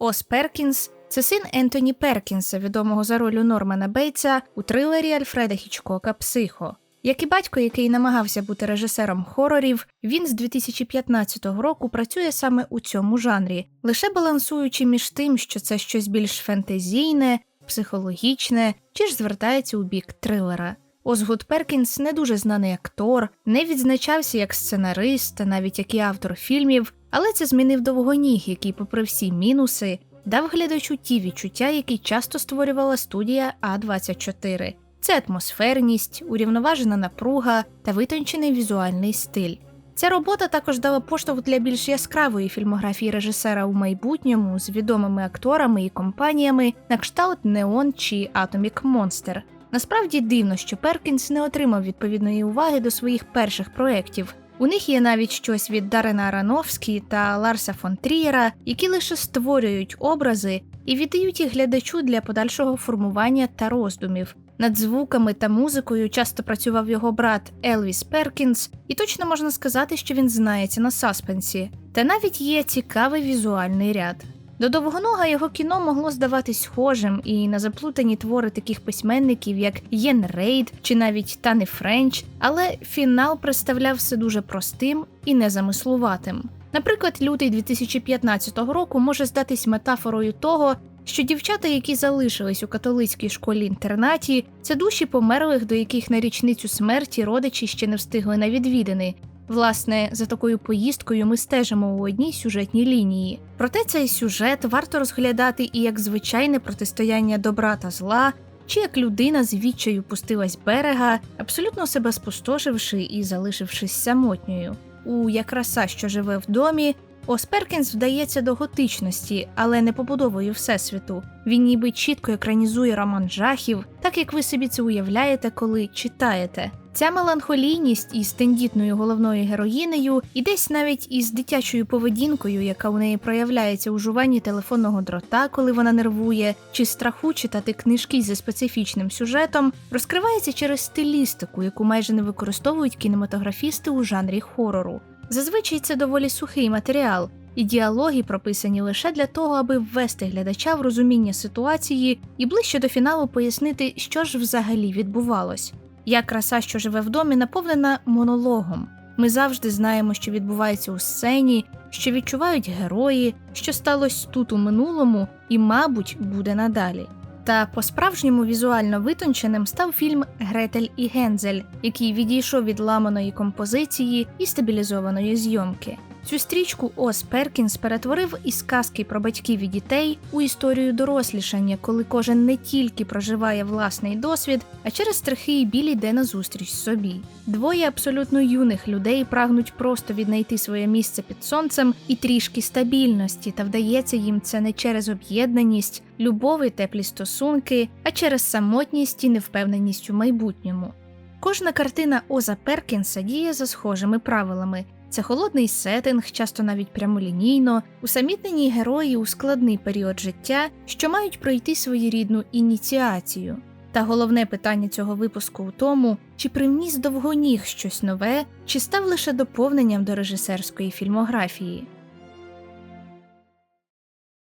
Ос Перкінс це син Ентоні Перкінса, відомого за ролю Нормана Бейтса у трилері Альфреда Хічкока Психо. Як і батько, який намагався бути режисером хорорів, він з 2015 року працює саме у цьому жанрі, лише балансуючи між тим, що це щось більш фентезійне, психологічне, чи ж звертається у бік трилера. Озгуд Перкінс не дуже знаний актор, не відзначався як сценарист та навіть як і автор фільмів, але це змінив довгоніг, який, попри всі мінуси, дав глядачу ті відчуття, які часто створювала студія А24. Це атмосферність, урівноважена напруга та витончений візуальний стиль. Ця робота також дала поштовх для більш яскравої фільмографії режисера у майбутньому з відомими акторами і компаніями на кшталт Неон чи Atomic Monster. Насправді дивно, що Перкінс не отримав відповідної уваги до своїх перших проєктів. У них є навіть щось від Дарина Арановські та Ларса фон Трієра, які лише створюють образи і віддають їх глядачу для подальшого формування та роздумів. Над звуками та музикою часто працював його брат Елвіс Перкінс, і точно можна сказати, що він знається на саспенсі. Та навіть є цікавий візуальний ряд. До довгонога його кіно могло здаватись схожим і на заплутані твори таких письменників, як Єн Рейд чи навіть Тани Френч, але фінал представляв все дуже простим і незамислуватим. Наприклад, лютий 2015 року може здатись метафорою того, що дівчата, які залишились у католицькій школі інтернаті, це душі померлих, до яких на річницю смерті родичі ще не встигли на відвідини. Власне, за такою поїздкою ми стежимо у одній сюжетній лінії. Проте цей сюжет варто розглядати і як звичайне протистояння добра та зла, чи як людина з відчаю пустилась берега, абсолютно себе спустошивши і залишившись самотньою. У краса, що живе в домі, Ос Перкінс вдається до готичності, але не побудовою всесвіту. Він ніби чітко екранізує роман жахів, так як ви собі це уявляєте, коли читаєте. Ця меланхолійність із тендітною головною героїнею, і десь навіть із дитячою поведінкою, яка у неї проявляється у жуванні телефонного дрота, коли вона нервує, чи страху читати книжки зі специфічним сюжетом, розкривається через стилістику, яку майже не використовують кінематографісти у жанрі хорору. Зазвичай це доволі сухий матеріал, і діалоги прописані лише для того, аби ввести глядача в розуміння ситуації і ближче до фіналу пояснити, що ж взагалі відбувалось. Я краса, що живе в домі, наповнена монологом. Ми завжди знаємо, що відбувається у сцені, що відчувають герої, що сталося тут у минулому і, мабуть, буде надалі. Та по-справжньому візуально витонченим став фільм Гретель і Гензель, який відійшов від ламаної композиції і стабілізованої зйомки. Цю стрічку Ос Перкінс перетворив із казки про батьків і дітей у історію дорослішання, коли кожен не тільки проживає власний досвід, а через страхи і біль йде назустріч собі. Двоє абсолютно юних людей прагнуть просто віднайти своє місце під сонцем і трішки стабільності, та вдається їм це не через об'єднаність, любов і теплі стосунки, а через самотність і невпевненість у майбутньому. Кожна картина Оза Перкінса діє за схожими правилами. Це холодний сеттинг, часто навіть прямолінійно, усамітнені герої у складний період життя, що мають пройти своєрідну ініціацію. Та головне питання цього випуску у тому, чи привніс довгоніг щось нове, чи став лише доповненням до режисерської фільмографії.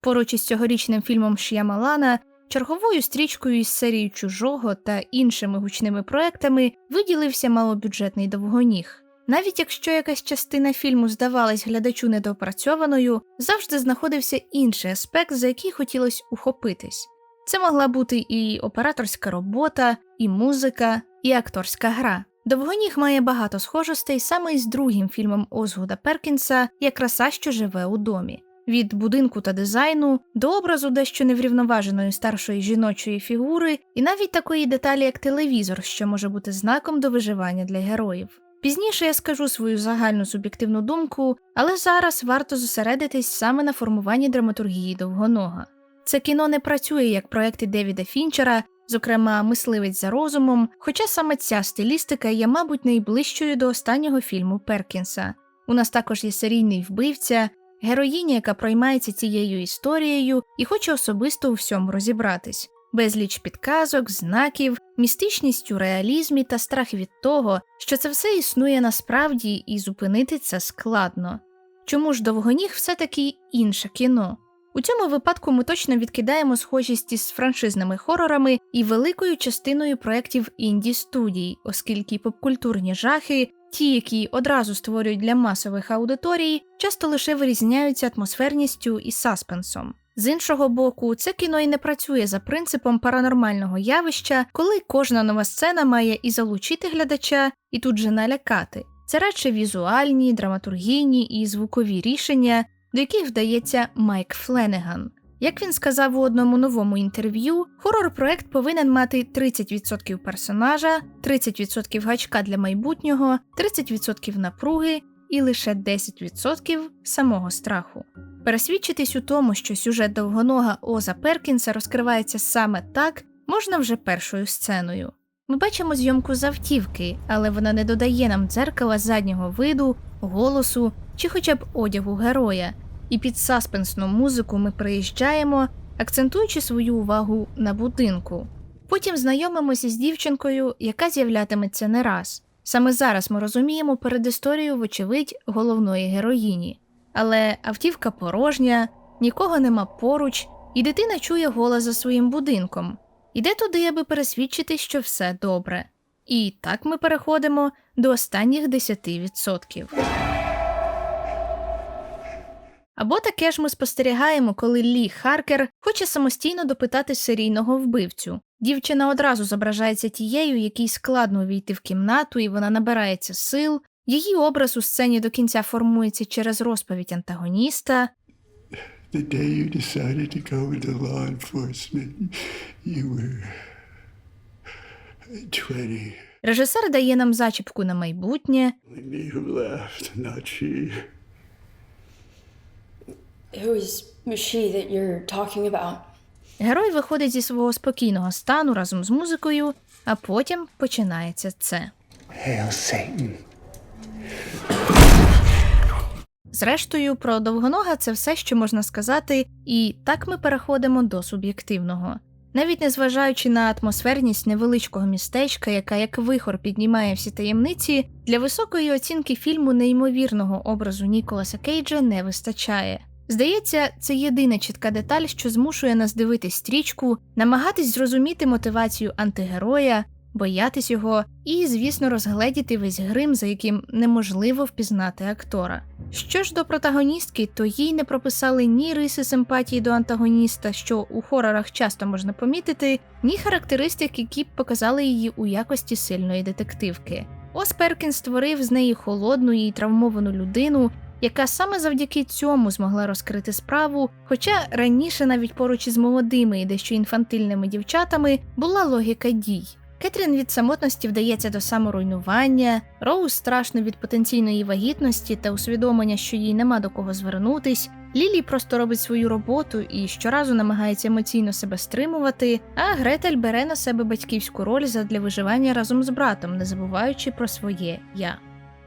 Поруч із цьогорічним фільмом Ш'ямалана, черговою стрічкою із серії чужого та іншими гучними проектами виділився малобюджетний довгоніг. Навіть якщо якась частина фільму здавалась глядачу недопрацьованою, завжди знаходився інший аспект, за який хотілося ухопитись. Це могла бути і операторська робота, і музика, і акторська гра. Довгоніг має багато схожостей саме із другим фільмом Озгуда Перкінса «Як краса, що живе у домі. Від будинку та дизайну до образу дещо неврівноваженої старшої жіночої фігури, і навіть такої деталі, як телевізор, що може бути знаком до виживання для героїв. Пізніше я скажу свою загальну суб'єктивну думку, але зараз варто зосередитись саме на формуванні драматургії довгонога. Це кіно не працює як проекти Девіда Фінчера, зокрема мисливець за розумом, хоча саме ця стилістика є, мабуть, найближчою до останнього фільму Перкінса. У нас також є серійний вбивця, героїня, яка проймається цією історією і хоче особисто у всьому розібратись безліч підказок, знаків, містичність у реалізмі та страх від того, що це все існує насправді і зупинити це складно. Чому ж довгоніг все таки інше кіно? У цьому випадку ми точно відкидаємо схожість із франшизними хорорами і великою частиною проєктів інді студій, оскільки попкультурні жахи, ті, які одразу створюють для масових аудиторій, часто лише вирізняються атмосферністю і саспенсом. З іншого боку, це кіно і не працює за принципом паранормального явища, коли кожна нова сцена має і залучити глядача, і тут же налякати. Це радше візуальні, драматургійні і звукові рішення, до яких вдається Майк Фленеган. Як він сказав у одному новому інтерв'ю, хорор-проект повинен мати 30% персонажа, 30% гачка для майбутнього, 30% напруги і лише 10% самого страху. Пересвідчитись у тому, що сюжет довгонога Оза Перкінса розкривається саме так, можна вже першою сценою. Ми бачимо зйомку з автівки, але вона не додає нам дзеркала заднього виду, голосу чи хоча б одягу героя, і під саспенсну музику ми приїжджаємо, акцентуючи свою увагу на будинку. Потім знайомимося з дівчинкою, яка з'являтиметься не раз. Саме зараз ми розуміємо передісторію, вочевидь, головної героїні. Але автівка порожня, нікого нема поруч, і дитина чує голос за своїм будинком. Іде туди, аби пересвідчити, що все добре. І так ми переходимо до останніх 10%. Або таке ж ми спостерігаємо, коли Лі Харкер хоче самостійно допитати серійного вбивцю. Дівчина одразу зображається тією, якій складно увійти в кімнату, і вона набирається сил. Її образ у сцені до кінця формується через розповідь антагоніста. The day you decided to go into law enforcement, you were 20. Режисер дає нам зачіпку на майбутнє, me who laughed, not she. Who is she that you're talking about? Герой виходить зі свого спокійного стану разом з музикою, а потім починається це. Hail Satan. Зрештою, про довгонога це все, що можна сказати, і так ми переходимо до суб'єктивного. Навіть незважаючи на атмосферність невеличкого містечка, яка як вихор піднімає всі таємниці, для високої оцінки фільму неймовірного образу Ніколаса Кейджа не вистачає. Здається, це єдина чітка деталь, що змушує нас дивитись стрічку, намагатись зрозуміти мотивацію антигероя, боятись його і, звісно, розгледіти весь грим, за яким неможливо впізнати актора. Що ж до протагоністки, то їй не прописали ні риси симпатії до антагоніста, що у хорорах часто можна помітити, ні характеристик, які б показали її у якості сильної детективки. Ос Перкін створив з неї холодну і травмовану людину, яка саме завдяки цьому змогла розкрити справу, хоча раніше навіть поруч із молодими і дещо інфантильними дівчатами була логіка дій. Кетрін від самотності вдається до саморуйнування, Роуз страшно від потенційної вагітності та усвідомлення, що їй нема до кого звернутись. Лілі просто робить свою роботу і щоразу намагається емоційно себе стримувати, а Гретель бере на себе батьківську роль задля виживання разом з братом, не забуваючи про своє я.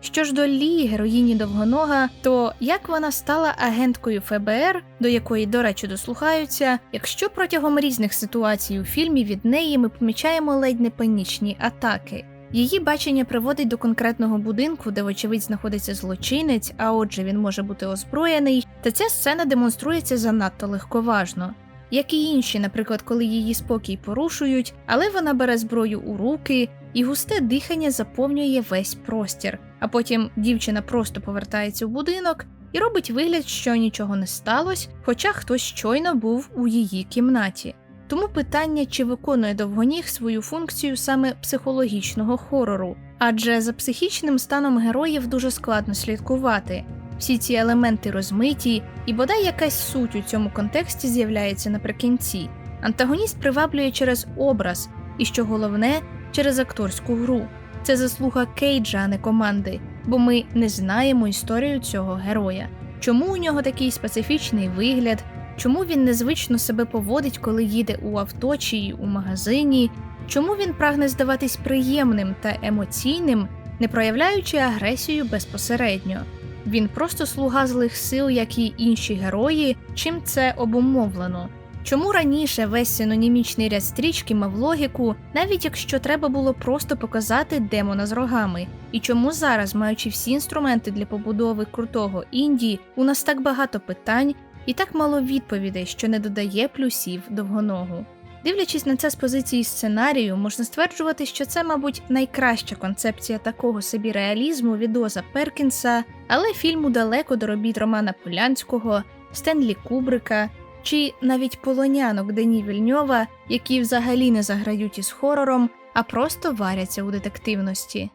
Що ж до Лі, героїні довгонога, то як вона стала агенткою ФБР, до якої, до речі, дослухаються, якщо протягом різних ситуацій у фільмі від неї ми помічаємо ледь не панічні атаки. Її бачення приводить до конкретного будинку, де, вочевидь, знаходиться злочинець, а отже, він може бути озброєний, та ця сцена демонструється занадто легковажно. Як і інші, наприклад, коли її спокій порушують, але вона бере зброю у руки, і густе дихання заповнює весь простір. А потім дівчина просто повертається в будинок і робить вигляд, що нічого не сталося, хоча хтось щойно був у її кімнаті. Тому питання, чи виконує довгоніг свою функцію саме психологічного хорору, адже за психічним станом героїв дуже складно слідкувати. Всі ці елементи розмиті, і бодай якась суть у цьому контексті з'являється наприкінці. Антагоніст приваблює через образ, і що головне, через акторську гру. Це заслуга Кейджа, а не команди, бо ми не знаємо історію цього героя. Чому у нього такий специфічний вигляд, чому він незвично себе поводить, коли їде у авто чи у магазині, чому він прагне здаватись приємним та емоційним, не проявляючи агресію безпосередньо. Він просто слуга злих сил, як і інші герої, чим це обумовлено. Чому раніше весь синонімічний ряд стрічки мав логіку, навіть якщо треба було просто показати демона з рогами? І чому зараз, маючи всі інструменти для побудови крутого інді, у нас так багато питань, і так мало відповідей, що не додає плюсів довгоногу. Дивлячись на це з позиції сценарію, можна стверджувати, що це, мабуть, найкраща концепція такого собі реалізму від Оза Перкінса, але фільму далеко до робіт Романа Полянського, Стенлі Кубрика чи навіть полонянок Дені Вільньова, які взагалі не заграють із хорором, а просто варяться у детективності.